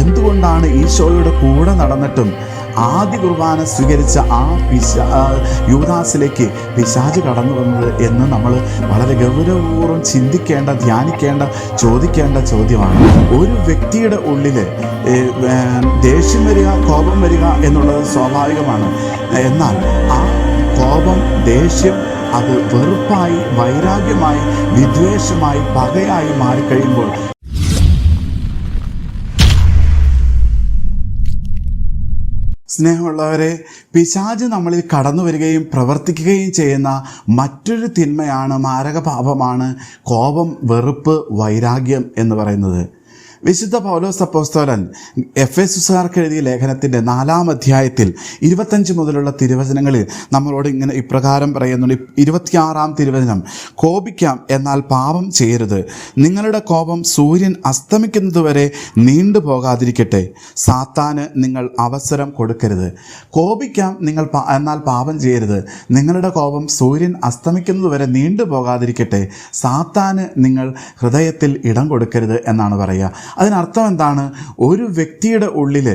എന്തുകൊണ്ടാണ് ഈശോയുടെ കൂടെ നടന്നിട്ടും ആദ്യ കുർബാന സ്വീകരിച്ച ആ പിശാ യുവദാസിലേക്ക് പിശാജ് കടന്നു വന്നത് എന്ന് നമ്മൾ വളരെ ഗൗരവപൂർവം ചിന്തിക്കേണ്ട ധ്യാനിക്കേണ്ട ചോദിക്കേണ്ട ചോദ്യമാണ്. ഒരു വ്യക്തിയുടെ ഉള്ളിൽ ദേഷ്യം വരിക കോപം വരിക എന്നുള്ളത് സ്വാഭാവികമാണ്. എന്നാൽ ആ കോപം ദേഷ്യം അത് വെറുപ്പായി വൈരാഗ്യമായി വിദ്വേഷമായി പകയായി മാറിക്കഴിയുമ്പോൾ സ്നേഹമുള്ളവരെ പിശാജ് നമ്മളിൽ കടന്നു വരികയും പ്രവർത്തിക്കുകയും ചെയ്യുന്ന മറ്റൊരു തിന്മയാണ് മാരകപാപമാണ് കോപം വെറുപ്പ് വൈരാഗ്യം എന്ന് പറയുന്നത്. വിശുദ്ധ പൗലോസ് അപ്പോസ്തോലൻ എഫ് എസ് സുസാർക്ക് എഴുതിയ ലേഖനത്തിന്റെ നാലാം അധ്യായത്തിൽ ഇരുപത്തഞ്ച് മുതലുള്ള തിരുവചനങ്ങളിൽ നമ്മളോട് ഇങ്ങനെ ഇപ്രകാരം പറയുന്നുണ്ട്. ഇരുപത്തിയാറാം തിരുവചനം കോപിക്കാം എന്നാൽ പാപം ചെയ്യരുത്. നിങ്ങളുടെ കോപം സൂര്യൻ അസ്തമിക്കുന്നതുവരെ നീണ്ടു പോകാതിരിക്കട്ടെ. സാത്താന് നിങ്ങൾ അവസരം കൊടുക്കരുത്. കോപിക്കാം നിങ്ങൾ എന്നാൽ പാപം ചെയ്യരുത്. നിങ്ങളുടെ കോപം സൂര്യൻ അസ്തമിക്കുന്നതുവരെ നീണ്ടു പോകാതിരിക്കട്ടെ. സാത്താന് നിങ്ങൾ ഹൃദയത്തിൽ ഇടം കൊടുക്കരുത് എന്നാണ് പറയുക. അതിനർത്ഥം എന്താണ്? ഒരു വ്യക്തിയുടെ ഉള്ളിൽ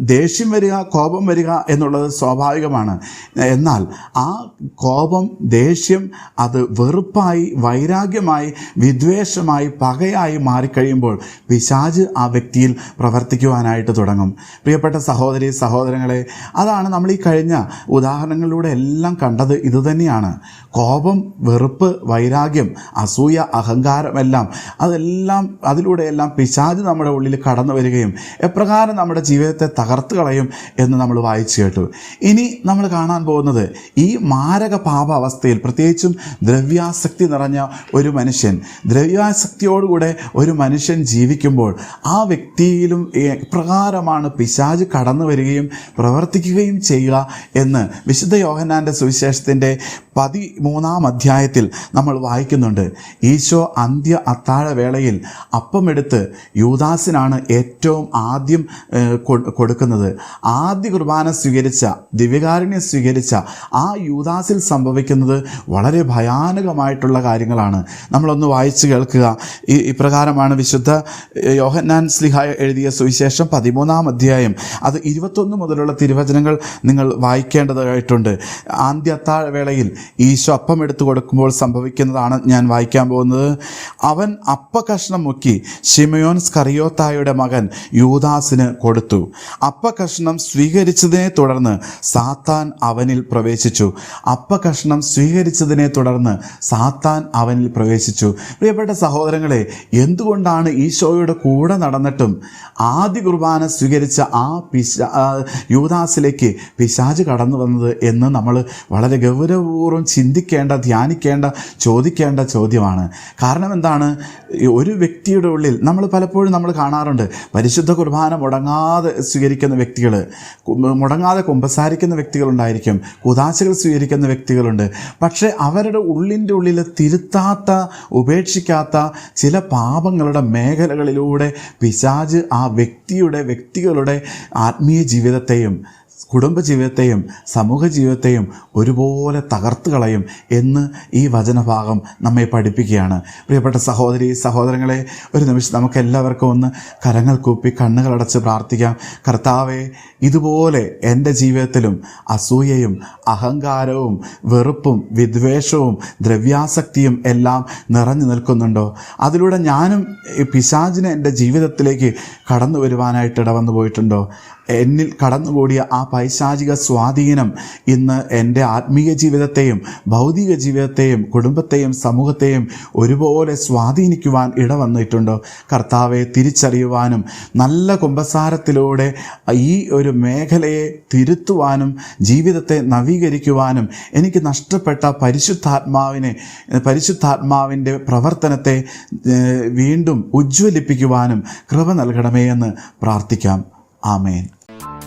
ദേഷ്യം വരിക കോപം വരിക എന്നുള്ളത് സ്വാഭാവികമാണ്. എന്നാൽ ആ കോപം ദേഷ്യം അത് വെറുപ്പായി വൈരാഗ്യമായി വിദ്വേഷമായി പകയായി മാറിക്കഴിയുമ്പോൾ പിശാജ് ആ വ്യക്തിയിൽ പ്രവർത്തിക്കുവാനായിട്ട് തുടങ്ങും. പ്രിയപ്പെട്ട സഹോദരി സഹോദരങ്ങളെ അതാണ് നമ്മൾ ഈ കഴിഞ്ഞ ഉദാഹരണങ്ങളിലൂടെ എല്ലാം കണ്ടത് ഇതുതന്നെയാണ്. കോപം വെറുപ്പ് വൈരാഗ്യം അസൂയ അഹങ്കാരം എല്ലാം അതെല്ലാം അതിലൂടെയെല്ലാം പിശാജ് നമ്മുടെ ഉള്ളിൽ കടന്നു വരികയും എപ്രകാരം നമ്മുടെ ജീവിതത്തെ തകർത്ത് കളയും എന്ന് നമ്മൾ വായിച്ചു കേട്ടു. ഇനി നമ്മൾ കാണാൻ പോകുന്നത് ഈ മാരക പാപ അവസ്ഥയിൽ പ്രത്യേകിച്ചും ദ്രവ്യാസക്തി നിറഞ്ഞ ഒരു മനുഷ്യൻ ദ്രവ്യാസക്തിയോടുകൂടെ ഒരു മനുഷ്യൻ ജീവിക്കുമ്പോൾ ആ വ്യക്തിയിലും എപ്രകാരമാണ് പിശാജ് കടന്നു വരികയും പ്രവർത്തിക്കുകയും ചെയ്യുക എന്ന് വിശുദ്ധ യോഹനാന്റെ സുവിശേഷത്തിന്റെ പതിമൂന്നാം അധ്യായത്തിൽ നമ്മൾ വായിക്കുന്നുണ്ട് ഈശോ അന്ത്യ അത്താഴവേളയിൽ അപ്പമെടുത്ത് യൂദാസിനാണ് ഏറ്റവും ആദ്യം കൊടുക്കുന്നത്. ആദ്യ കുർബാന സ്വീകരിച്ച ദിവ്യകാരുണ്യം സ്വീകരിച്ച ആ യൂദാസിൽ സംഭവിക്കുന്നത് വളരെ ഭയാനകമായിട്ടുള്ള കാര്യങ്ങളാണ്. നമ്മളൊന്ന് വായിച്ചു കേൾക്കുക. ഈ ഇപ്രകാരമാണ് വിശുദ്ധ യോഹന്നാൻ സ്ലിഹ എഴുതിയ സുവിശേഷം പതിമൂന്നാം അധ്യായം അത് ഇരുപത്തൊന്ന് മുതലുള്ള തിരുവചനങ്ങൾ നിങ്ങൾ വായിക്കേണ്ടതായിട്ടുണ്ട്. ആദ്യ ഈശോ അപ്പം എടുത്തു കൊടുക്കുമ്പോൾ സംഭവിക്കുന്നതാണ് ഞാൻ വായിക്കാൻ പോകുന്നത്. അവൻ അപ്പ കഷ്ണം മുക്കി ഷിമയോൻ സ്കറിയോത്തായുടെ മകൻ യൂദാസിന് കൊടുത്തു. അപ്പ കഷ്ണം സ്വീകരിച്ചതിനെ തുടർന്ന് സാത്താൻ അവനിൽ പ്രവേശിച്ചു. അപ്പ കഷ്ണം സ്വീകരിച്ചതിനെ തുടർന്ന് സാത്താൻ അവനിൽ പ്രവേശിച്ചു. പ്രിയപ്പെട്ട സഹോദരങ്ങളെ എന്തുകൊണ്ടാണ് ഈശോയുടെ കൂടെ നടന്നിട്ടും ആദ്യ കുർബാന സ്വീകരിച്ച ആ പിശാ യൂദാസിലേക്ക് പിശാജ് കടന്നു വന്നത് എന്ന് നമ്മൾ വളരെ ഗൗരവപൂർവം ചിന്തിക്കേണ്ട ധ്യാനിക്കേണ്ട ചോദിക്കേണ്ട ചോദ്യമാണ്. കാരണം എന്താണ്? ഒരു വ്യക്തിയുടെ ഉള്ളിൽ നമ്മൾ പലപ്പോഴും നമ്മൾ കാണാറുണ്ട് പരിശുദ്ധ കുർബാന മുടങ്ങാതെ സ്വീകരിക്കുന്ന വ്യക്തികൾ മുടങ്ങാതെ കുമ്പസാരിക്കുന്ന വ്യക്തികളുണ്ടായിരിക്കും കുതാശകൾ സ്വീകരിക്കുന്ന വ്യക്തികളുണ്ട്. പക്ഷേ അവരുടെ ഉള്ളിന്റെ ഉള്ളിൽ തിരുത്താത്ത ഉപേക്ഷിക്കാത്ത ചില പാപങ്ങളുടെ മേഖലകളിലൂടെ പിശാജ് ആ വ്യക്തിയുടെ വ്യക്തികളുടെ ആത്മീയ ജീവിതത്തെയും കുടുംബജീവിതത്തെയും സമൂഹ ജീവിതത്തെയും ഒരുപോലെ തകർത്ത് കളയും എന്ന് ഈ വചനഭാഗം നമ്മെ പഠിപ്പിക്കുകയാണ്. പ്രിയപ്പെട്ട സഹോദരി സഹോദരങ്ങളെ ഒരു നിമിഷം നമുക്ക് എല്ലാവർക്കും ഒന്ന് കരങ്ങൾ കൂപ്പി കണ്ണുകളടച്ച് പ്രാർത്ഥിക്കാം. കർത്താവെ ഇതുപോലെ എന്റെ ജീവിതത്തിലും അസൂയയും അഹങ്കാരവും വെറുപ്പും വിദ്വേഷവും ദ്രവ്യാസക്തിയും എല്ലാം നിറഞ്ഞു നിൽക്കുന്നുണ്ടോ? അതിലൂടെ ഞാനും പിശാചിനെ എന്റെ ജീവിതത്തിലേക്ക് കടന്നു വരുവാനായിട്ട് ഇടവന്നു പോയിട്ടുണ്ടോ? എന്നിൽ കടന്നുകൂടിയ ആ പൈശാചിക സ്വാധീനം ഇന്ന് എന്റെ ആത്മീയ ജീവിതത്തെയും ഭൗതിക ജീവിതത്തെയും കുടുംബത്തെയും സമൂഹത്തെയും ഒരുപോലെ സ്വാധീനിക്കുവാൻ ഇടവന്നിട്ടുണ്ട്. കർത്താവെ തിരിച്ചറിയുവാനും നല്ല കുമ്പസാരത്തിലൂടെ ഈ ഒരു മേഖലയെ തിരുത്തുവാനും ജീവിതത്തെ നവീകരിക്കുവാനും എനിക്ക് നഷ്ടപ്പെട്ട പരിശുദ്ധാത്മാവിനെ പരിശുദ്ധാത്മാവിന്റെ പ്രവർത്തനത്തെ വീണ്ടും ഉജ്ജ്വലിപ്പിക്കുവാനും കൃപ നൽകണമേ എന്ന് പ്രാർത്ഥിക്കാം. ആമേൻ.